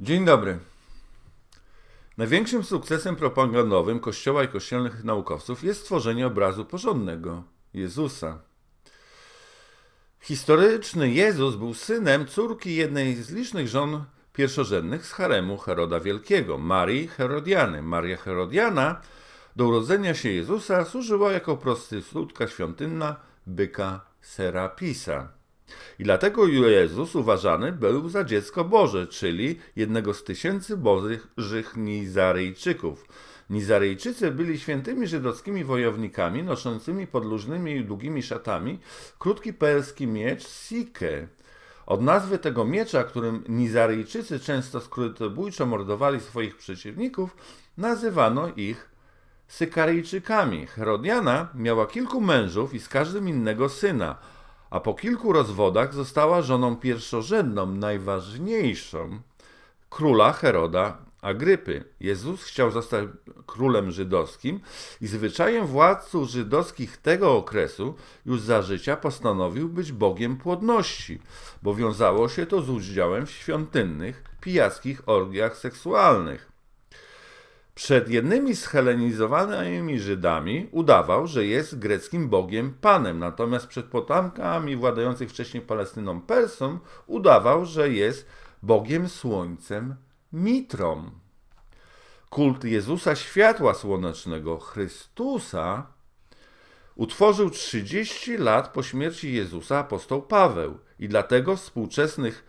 Dzień dobry. Największym sukcesem propagandowym Kościoła i kościelnych naukowców jest stworzenie obrazu porządnego Jezusa. Historyczny Jezus był synem córki jednej z licznych żon pierwszorzędnych z haremu Heroda Wielkiego, Marii Herodiany. Maria Herodiana do urodzenia się Jezusa służyła jako prostytutka świątynna byka Serapisa. I dlatego Jezus uważany był za dziecko Boże, czyli jednego z tysięcy bożych Nizaryjczyków. Nizaryjczycy byli świętymi żydowskimi wojownikami noszącymi pod luźnymi i długimi szatami krótki perski miecz Sikę. Od nazwy tego miecza, którym Nizaryjczycy często skrytobójczo mordowali swoich przeciwników, nazywano ich Sykaryjczykami. Herodiana miała kilku mężów i z każdym innego syna – a po kilku rozwodach została żoną pierwszorzędną, najważniejszą króla Heroda Agrypy. Jezus chciał zostać królem żydowskim i zwyczajem władców żydowskich tego okresu już za życia postanowił być Bogiem płodności, bo wiązało się to z udziałem w świątynnych, pijackich orgiach seksualnych. Przed jednymi schelenizowanymi Żydami udawał, że jest greckim bogiem Panem, natomiast przed potomkami władających wcześniej Palestyną Persą udawał, że jest bogiem słońcem Mitrą. Kult Jezusa Światła Słonecznego, Chrystusa, utworzył 30 lat po śmierci Jezusa apostoł Paweł i dlatego współczesnych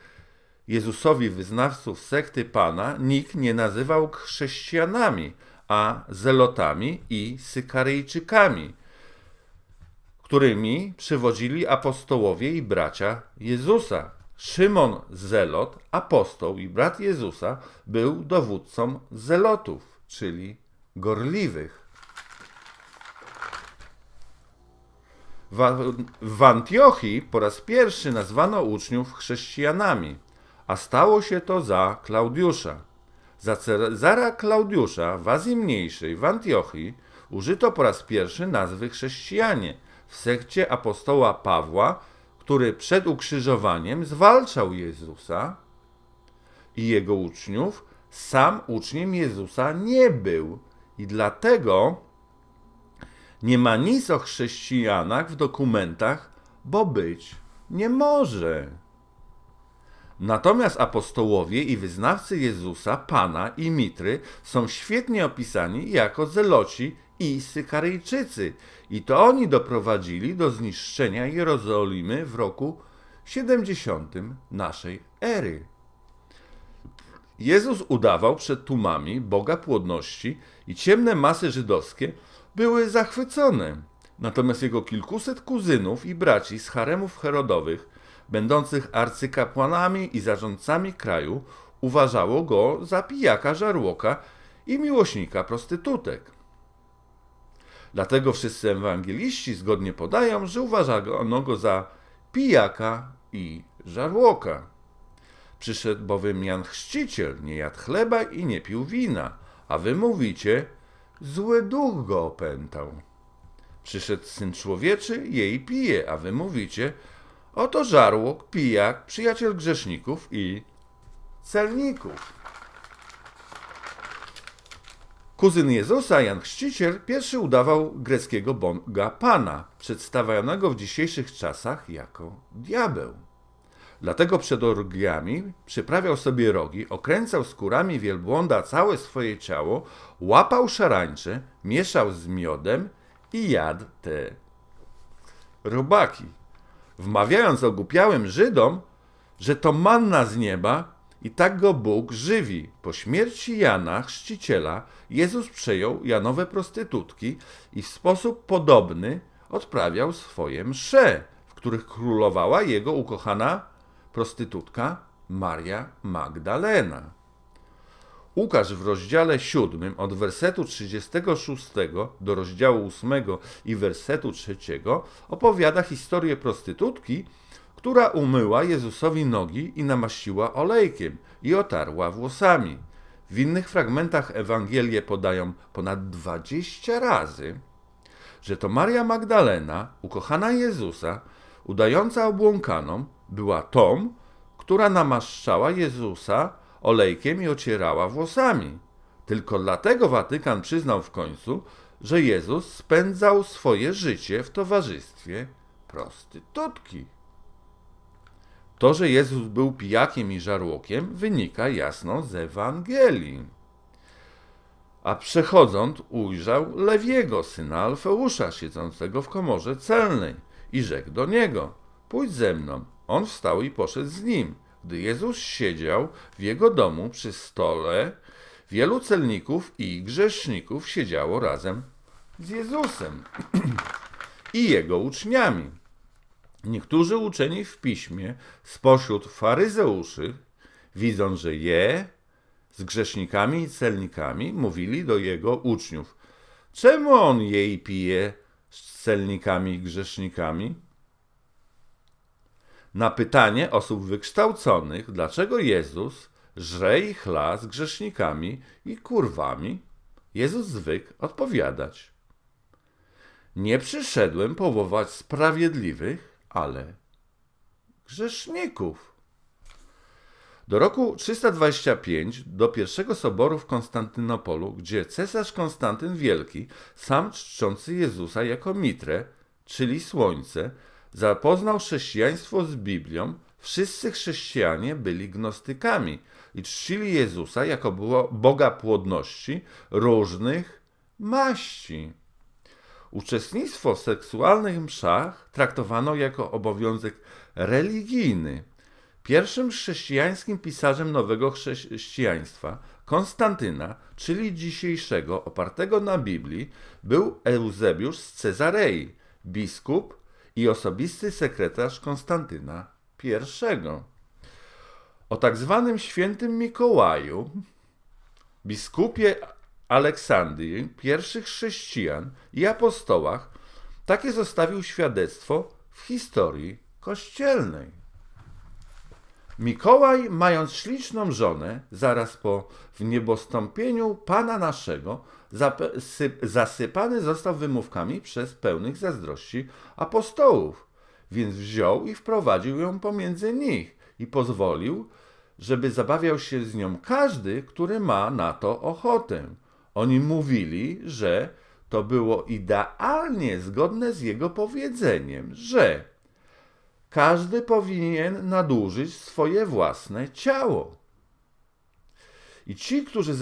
Jezusowi wyznawców sekty Pana nikt nie nazywał chrześcijanami, a zelotami i sykaryjczykami, którymi przywodzili apostołowie i bracia Jezusa. Szymon Zelot, apostoł i brat Jezusa, był dowódcą zelotów, czyli gorliwych. W Antiochii po raz pierwszy nazwano uczniów chrześcijanami a stało się to za Klaudiusza. Za Cezara Klaudiusza w Azji Mniejszej, w Antiochii, użyto po raz pierwszy nazwy chrześcijanie w sekcie apostoła Pawła, który przed ukrzyżowaniem zwalczał Jezusa i jego uczniów. Sam uczniem Jezusa nie był i dlatego nie ma nic o chrześcijanach w dokumentach, bo być nie może. Natomiast apostołowie i wyznawcy Jezusa, Pana i Mitry są świetnie opisani jako zeloci i Sykaryjczycy i to oni doprowadzili do zniszczenia Jerozolimy w roku 70 naszej ery. Jezus udawał przed tłumami Boga płodności i ciemne masy żydowskie były zachwycone. Natomiast jego kilkuset kuzynów i braci z haremów herodowych będących arcykapłanami i zarządcami kraju, uważało go za pijaka żarłoka i miłośnika prostytutek. Dlatego wszyscy ewangeliści zgodnie podają, że uważano go za pijaka i żarłoka. Przyszedł bowiem Jan Chrzciciel, nie jadł chleba i nie pił wina, a wy mówicie, zły duch go opętał. Przyszedł Syn Człowieczy, jej pije, a wy mówicie, Oto żarłok, pijak, przyjaciel grzeszników i celników. Kuzyn Jezusa, Jan Chrzciciel, pierwszy udawał greckiego boga Pana, przedstawionego w dzisiejszych czasach jako diabeł. Dlatego przed orgiami przyprawiał sobie rogi, okręcał skórami wielbłąda całe swoje ciało, łapał szarańcze, mieszał z miodem i jadł te robaki wmawiając ogłupiałym Żydom, że to manna z nieba i tak go Bóg żywi. Po śmierci Jana, chrzciciela, Jezus przejął Janowe prostytutki i w sposób podobny odprawiał swoje msze, w których królowała jego ukochana prostytutka Maria Magdalena. Łukasz w rozdziale 7 od wersetu 36 do rozdziału 8 i wersetu 3 opowiada historię prostytutki, która umyła Jezusowi nogi i namaściła olejkiem i otarła włosami. W innych fragmentach Ewangelie podają ponad 20 razy, że to Maria Magdalena, ukochana Jezusa, udająca obłąkaną, była tą, która namaszczała Jezusa olejkiem i ocierała włosami. Tylko dlatego Watykan przyznał w końcu, że Jezus spędzał swoje życie w towarzystwie prostytutki. To, że Jezus był pijakiem i żarłokiem, wynika jasno z Ewangelii. A przechodząc ujrzał Lewiego, syna Alfeusza, siedzącego w komorze celnej i rzekł do niego, pójdź ze mną. On wstał i poszedł z nim. Gdy Jezus siedział w jego domu przy stole, wielu celników i grzeszników siedziało razem z Jezusem i jego uczniami. Niektórzy uczeni w piśmie spośród faryzeuszy, widząc, że je z grzesznikami i celnikami, mówili do jego uczniów: Czemu on je i pije z celnikami i grzesznikami? Na pytanie osób wykształconych, dlaczego Jezus żre i chla z grzesznikami i kurwami, Jezus zwykł odpowiadać: Nie przyszedłem powołać sprawiedliwych, ale grzeszników. Do roku 325 do pierwszego soboru w Konstantynopolu, gdzie cesarz Konstantyn Wielki, sam czczący Jezusa jako mitrę, czyli słońce, zapoznał chrześcijaństwo z Biblią, wszyscy chrześcijanie byli gnostykami i czcili Jezusa jako Boga płodności różnych maści. Uczestnictwo w seksualnych mszach traktowano jako obowiązek religijny. Pierwszym chrześcijańskim pisarzem nowego chrześcijaństwa, Konstantyna, czyli dzisiejszego, opartego na Biblii, był Eusebiusz z Cezarei, biskup i osobisty sekretarz Konstantyna I. O tak zwanym świętym Mikołaju, biskupie Aleksandrii, pierwszych chrześcijan i apostołach, takie zostawił świadectwo w historii kościelnej. Mikołaj, mając śliczną żonę, zaraz po wniebostąpieniu Pana naszego, zasypany został wymówkami przez pełnych zazdrości apostołów, więc wziął i wprowadził ją pomiędzy nich i pozwolił, żeby zabawiał się z nią każdy, który ma na to ochotę. Oni mówili, że to było idealnie zgodne z jego powiedzeniem, że każdy powinien nadużyć swoje własne ciało. I ci, którzy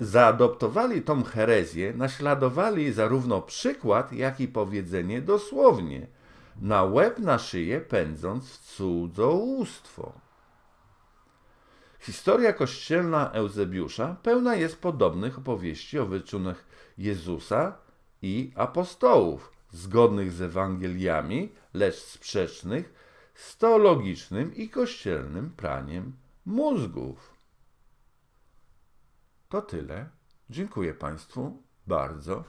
zaadoptowali tą herezję, naśladowali zarówno przykład, jak i powiedzenie dosłownie, na łeb na szyję pędząc w cudzołóstwo. Historia kościelna Eusebiusza pełna jest podobnych opowieści o wyczynach Jezusa i apostołów, zgodnych z Ewangeliami, lecz sprzecznych z teologicznym i kościelnym praniem mózgów. To tyle. Dziękuję Państwu bardzo